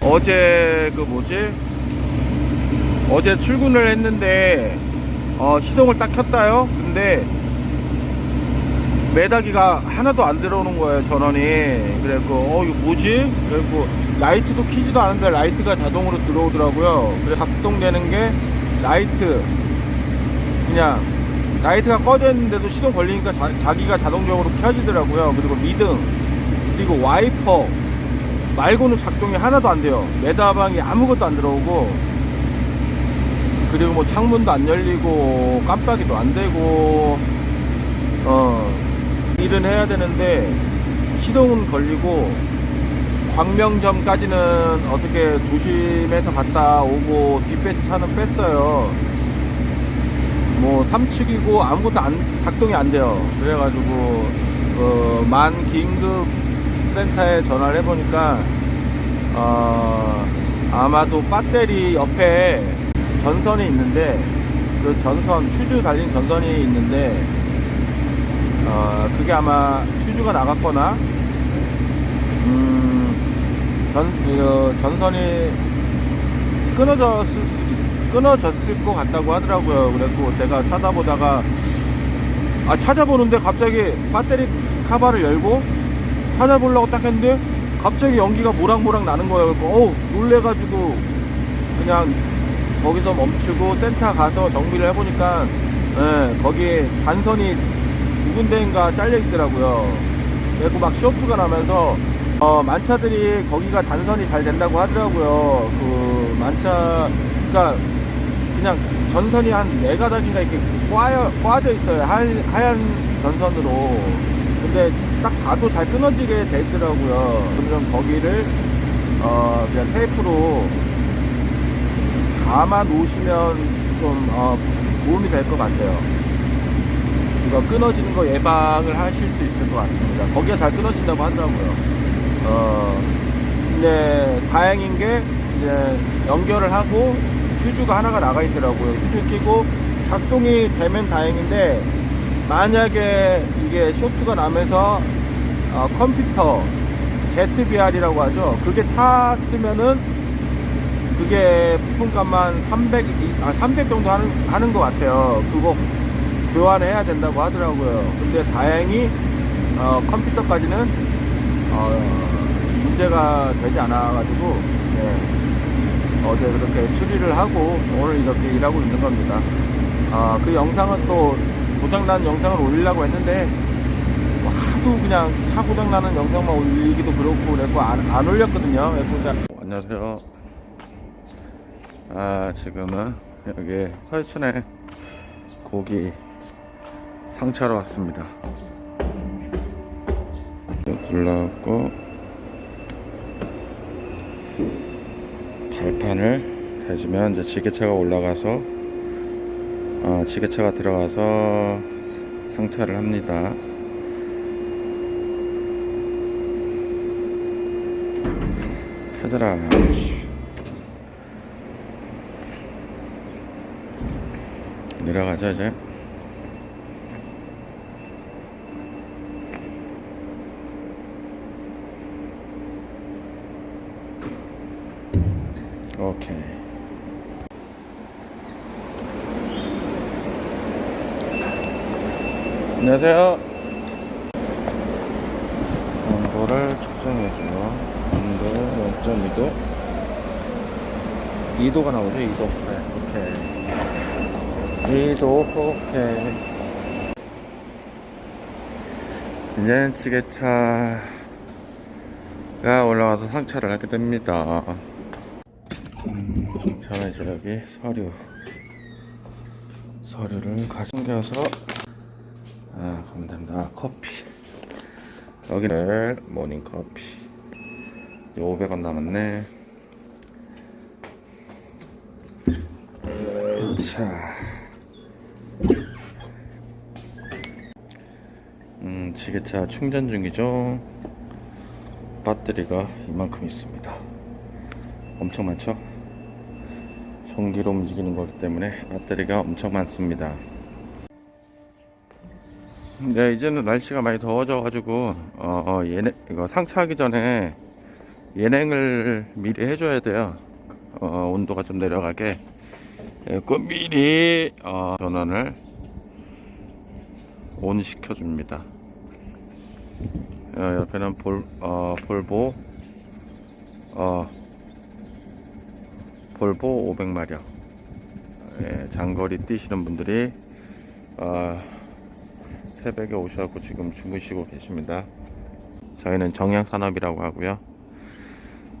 어제 그 뭐지? 어제 출근을 했는데 어, 시동을 딱 켰다요. 근데 매다기가 하나도 안 들어오는 거예요 전원이. 그래갖고 어 이거 뭐지? 그래갖고 라이트도 키지도 않은데 라이트가 자동으로 들어오더라고요. 그래 작동되는 게 라이트 그냥 라이트가 꺼져 있는데도 시동 걸리니까 자, 자기가 자동적으로 켜지더라고요. 그리고 미등 그리고 와이퍼 말고는 작동이 하나도 안 돼요. 매다방이 아무것도 안 들어오고 그리고 뭐 창문도 안 열리고 깜빡이도 안 되고 어 일은 해야 되는데 시동은 걸리고 광명점까지는 어떻게 조심해서 갔다 오고 뒷배 차는 뺐어요. 뭐 삼축이고 아무것도 안 작동이 안 돼요. 그래가지고 어, 만 긴급 센터에 전화를 해보니까 어, 아마도 배터리 옆에 전선이 있는데 그 전선 휴즈 달린 전선이 있는데 어, 그게 아마 휴즈가 나갔거나 음, 전, 그 전선이 끊어졌을 수, 끊어졌을 것 같다고 하더라고요. 그래고 제가 찾아보다가 아 찾아보는데 갑자기 배터리 카바를 열고 찾아보려고 딱 했는데 갑자기 연기가 모락모락 나는 거예요. 그래서 어우 놀래가지고 그냥 거기서 멈추고 센터 가서 정비를 해보니까 예, 거기에 단선이 두 군데인가 잘려 있더라고요. 그리고 막 쇼트가 나면서 어, 만차들이 거기가 단선이 잘 된다고 하더라고요. 그 만차 그러니까 그냥 전선이 한 네 가닥인가 이렇게 꽈여, 꽈져 있어요. 하얀, 하얀 전선으로. 근데 딱 봐도 잘 끊어지게 돼 있더라고요. 그러면 거기를 어, 그냥 테이프로 감아 놓으시면 좀 어, 도움이 될 것 같아요. 이거 끊어지는 거 예방을 하실 수 있을 것 같습니다. 거기가 잘 끊어진다고 하더라고요. 어, 근데 다행인 게 이제 연결을 하고 휴즈가 하나가 나가 있더라고요. 휴즈 끼고 작동이 되면 다행인데 만약에 이게 쇼트가 나면서 어, 컴퓨터 ZBR이라고 하죠. 그게 탔으면은 그게 부품값만 300, 아, 300 정도 하는, 하는 것 같아요. 그거 교환해야 된다고 하더라고요. 근데 다행히 어, 컴퓨터까지는 어, 문제가 되지 않아가지고 네. 어제 그렇게 수리를 하고 오늘 이렇게 일하고 있는 겁니다. 아, 그 영상은 또 고장난 영상을 올리려고 했는데 뭐 하도 그냥 차 고장나는 영상만 올리기도 그렇고 그래서 안, 안 올렸거든요. 안녕하세요. 아 지금은 여기 서울촌에 고기 상차로 왔습니다. 눌러갖고 발판을 대주면 이제 지게차가 올라가서 어, 지게차가 들어가서 상차를 합니다. 펴져라. 내려가자 이제. 오케이. 안녕하세요. 온도를 측정해줘요. 온도 0.2도. 2도가 나오죠, 2도. 네, 오케이. 2도, 오케이. 이제 지게차가 올라와서 상차를 하게 됩니다. 저는 이제 여기 서류 서류를 가져가서 아 감사합니다 아, 커피 여기를 모닝 커피 이제 500원 남았네 자 음, 지게차 충전 중이죠. 배터리가 이만큼 있습니다. 엄청 많죠? 전기로 움직이는 거기 때문에 배터리가 엄청 많습니다. 네, 이제는 날씨가 많이 더워져가지고 어, 어, 예냉 이거 상차하기 전에 예냉을 미리 해줘야 돼요. 어, 온도가 좀 내려가게 예, 그 미리 어, 전원을 온 시켜줍니다. 어, 옆에는 볼, 어, 볼보 어, 볼보 500마력 예, 장거리 뛰시는 분들이 어, 새벽에 오셔갖고 지금 주무시고 계십니다. 저희는 정양산업이라고 하고요.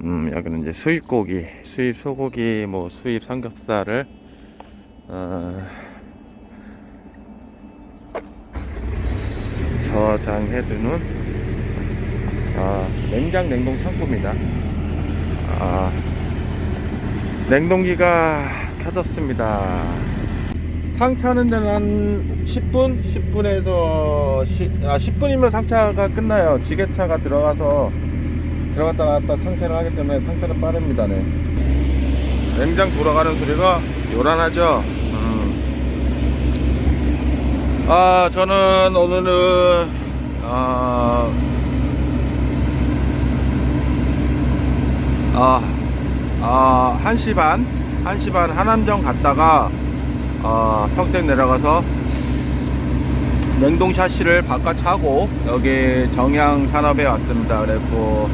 음, 여기는 이제 수입 고기, 수입 소고기, 뭐 수입 삼겹살을 어, 저장해두는 아, 냉장 냉동 창고입니다. 아, 냉동기가 켜졌습니다. 상차하는 데는 한 10분? 10분에서 아, 10분이면 상차가 끝나요. 지게차가 들어가서 들어갔다 나왔다 상차를 하기 때문에 상차는 빠릅니다. 네. 냉장 돌아가는 소리가 요란하죠. 음. 아 저는 오늘은 아, 아, 아 1시 반 1시 반 하남정 갔다가 어, 평택 내려가서 냉동 샤시를 바깥 차고 여기 정양 산업에 왔습니다. 그래고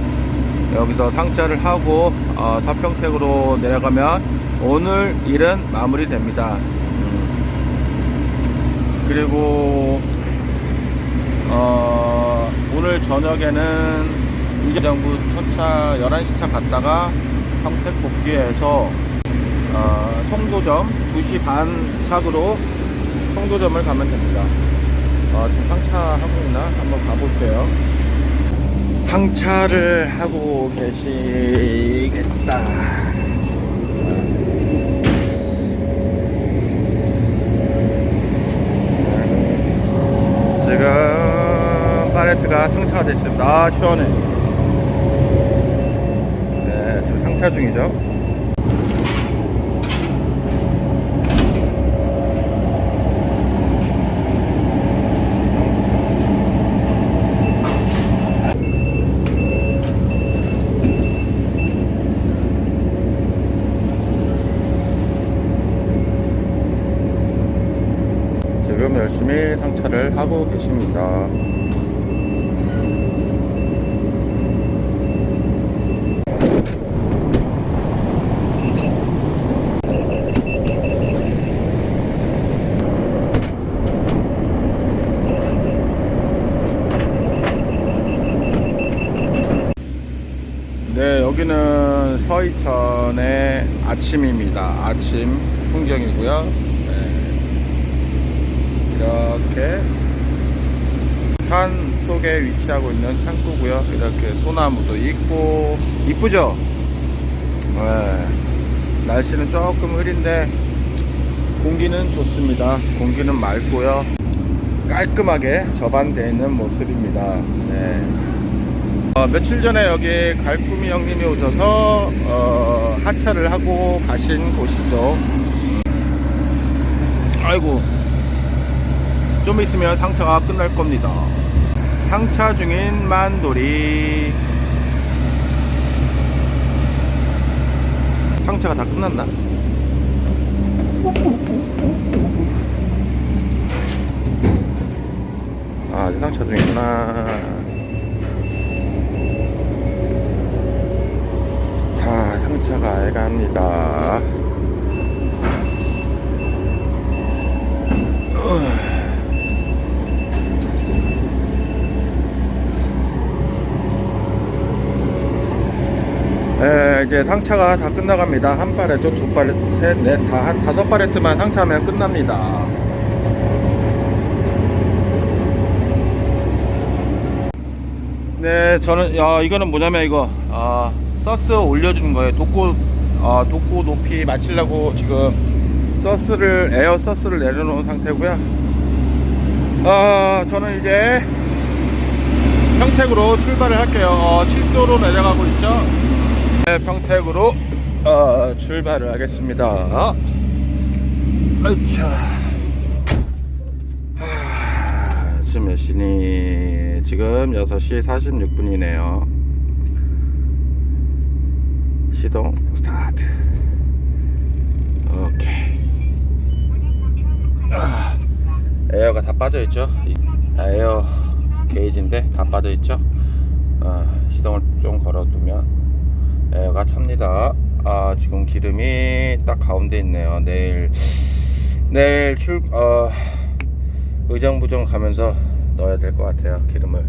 여기서 상차를 하고 어, 서평택으로 내려가면 오늘 일은 마무리됩니다. 음. 그리고 어, 오늘 저녁에는 이정부 첫차 11시 차 갔다가 평택 복귀해서 어, 송도점 2시 반 차으로 송도점을 가면 됩니다. 어, 지금 상차하고 있나? 한번 가볼게요. 상차를 하고 계시겠다. 지금 파레트가 상차가 됐습니다. 아, 시원해. 네, 지금 상차 중이죠. 지금 상차를 하고 계십니다. 네, 여기는 서이천의 아침입니다. 아침 풍경이고요. 네. 이렇게 산 속에 위치하고 있는 창고고요. 이렇게 소나무도 있고 이쁘죠? 네. 날씨는 조금 흐린데 공기는 좋습니다. 공기는 맑고요. 깔끔하게 접안되어 있는 모습입니다. 네. 어, 며칠 전에 여기 갈꾸미 형님이 오셔서 어, 하차를 하고 가신 곳이죠. 아이고 좀 있으면 상차가 끝날 겁니다. 상차 중인 만돌이 상차가 다 끝났나? 아, 상차 중이구나. 자, 상차가 애갑니다. 에, 이제 상차가 다 끝나갑니다. 한 파레트, 두 파레트, 셋, 넷, 다 한 다섯 파레트만 상차하면 끝납니다. 네, 저는 야 이거는 뭐냐면 이거 아, 서스 올려주는 거예요. 독고 아, 독고 높이 맞추려고 지금 서스를 에어 서스를 내려놓은 상태고요. 아, 저는 이제 평택으로 출발을 할게요. 어, 7도로 내려가고 있죠. 네, 평택으로 어, 출발을 하겠습니다. 아차. 지금 몇 시니? 지금 6시 46분이네요. 시동 스타트. 오케이. 아, 에어가 다 빠져 있죠. 이- 아, 에어 게이지인데 다 빠져 있죠. 아, 시동을 좀 걸어두면 에어가 찹니다. 아, 지금 기름이 딱 가운데 있네요. 내일 내일 출 어, 의정부정 가면서 넣어야 될 것 같아요. 기름을.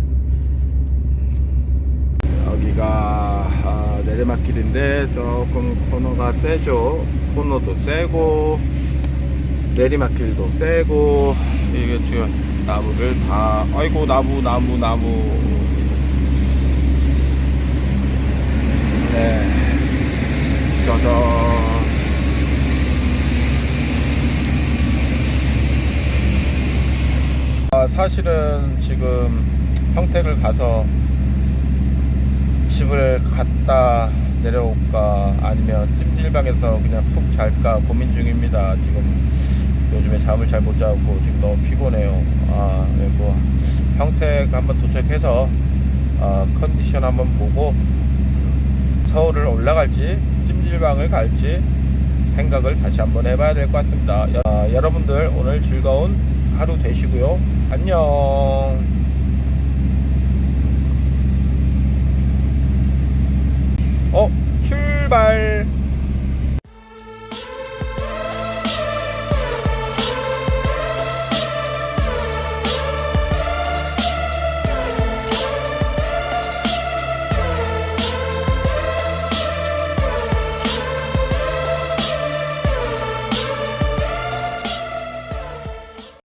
여기가 아, 내리막길인데 조금 코너가 세죠. 코너도 세고 내리막길도 세고 이게 지금 나무를 다 아이고 나무 나무 나무 네 짜잔 아, 사실은 지금 평택을 가서 집을 갔다 내려올까 아니면 찜질방에서 그냥 푹 잘까 고민 중입니다. 지금 요즘에 잠을 잘 못 자고 지금 너무 피곤해요. 아, 그리고 평택 한번 도착해서 아, 컨디션 한번 보고 서울을 올라갈지 찜질방을 갈지 생각을 다시 한번 해봐야 될 것 같습니다. 여, 아, 여러분들 오늘 즐거운 하루 되시고요. 안녕. 어, 출발.